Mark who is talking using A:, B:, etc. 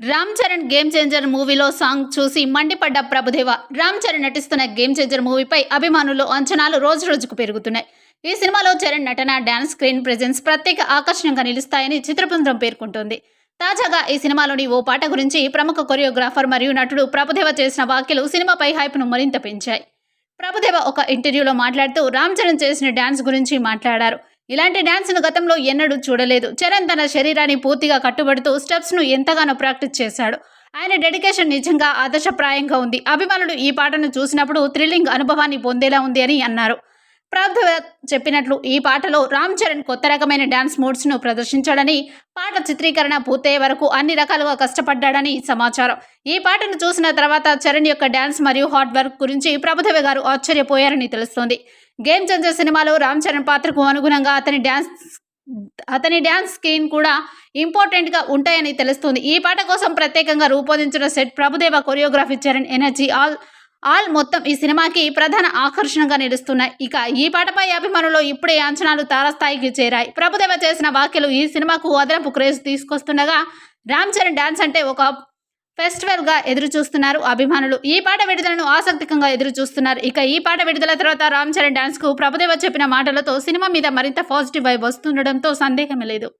A: Ram Charan game changer మూవీలో song చూసి మండిపడ్డ ప్రభుదేవ. రామ్ చరణ్ నటిస్తున్న గేమ్ చేంజర్ మూవీపై అభిమానులు అంచనాలు రోజు రోజుకు పెరుగుతున్నాయి. ఈ సినిమాలో చరణ్ నటన డాన్స్ స్క్రీన్ ప్రెజెన్స్ ప్రత్యేక ఆకర్షణగా నిలుస్తాయని చిత్రబృందం పేర్కొంటోంది. తాజాగా ఈ సినిమాలోని ఓ పాట గురించి ప్రముఖ కొరియోగ్రాఫర్ మరియు నటుడు ప్రభుదేవ చేసిన వ్యాఖ్యలు సినిమాపై హైప్ను మరింత పెంచాయి. ప్రభుదేవ ఒక ఇంటర్వ్యూలో మాట్లాడుతూ రామ్ చరణ్ చేసిన డ్యాన్స్ గురించి మాట్లాడారు. ఇలాంటి డ్యాన్స్ను గతంలో ఎన్నడూ చూడలేదు. చరణ్ తన శరీరాన్ని పూర్తిగా కట్టుబడుతూ స్టెప్స్ను ఎంతగానో ప్రాక్టీస్ చేశాడు. ఆయన డెడికేషన్ నిజంగా ఆదర్శప్రాయంగా ఉంది. అభిమానులు ఈ పాటను చూసినప్పుడు థ్రిల్లింగ్ అనుభవాన్ని పొందేలా ఉంది అని అన్నారు. ప్రభుత్వ చెప్పినట్లు ఈ పాటలో రామ్ చరణ్ కొత్త రకమైన డ్యాన్స్ మూడ్స్ను ప్రదర్శించాడని పాట చిత్రీకరణ పూర్తయ్యే వరకు అన్ని రకాలుగా కష్టపడ్డాడని సమాచారం. ఈ పాటను చూసిన తర్వాత చరణ్ యొక్క డ్యాన్స్ మరియు హార్డ్ వర్క్ గురించి ప్రభుదేవ గారు ఆశ్చర్యపోయారని తెలుస్తోంది. గేమ్ చేంజర్ సినిమాలో రామ్ చరణ్ పాత్రకు అనుగుణంగా అతని డ్యాన్స్ అతని డ్యాన్స్ స్క్రీన్ కూడా ఇంపార్టెంట్గా ఉంటాయని తెలుస్తుంది. ఈ పాట కోసం ప్రత్యేకంగా రూపొందించిన set Prabhudeva choreography Charan energy all all మొత్తం ఈ సినిమాకి ప్రధాన ఆకర్షణగా నిలుస్తున్నాయి ఇక ఈ పాటపై అభిమానులు ఇప్పుడే అంచనాలు తారస్థాయికి చేరాయి. ప్రభుదేవ చేసిన వ్యాఖ్యలు ఈ సినిమాకు అదనపు క్రేజ్ తీసుకొస్తుండగా రామ్ చరణ్ డాన్స్ అంటే ఒక ఫెస్టివల్గా ఎదురు చూస్తున్నారు అభిమానులు. ఈ పాట విడుదలను ఆసక్తికంగా ఎదురు చూస్తున్నారు ఇక ఈ పాట విడుదల తర్వాత రామ్ చరణ్ డాన్స్కు ప్రభుదేవ చెప్పిన మాటలతో సినిమా మీద మరింత పాజిటివ్ వైబ్ వస్తుండడంతో సందేహమే లేదు.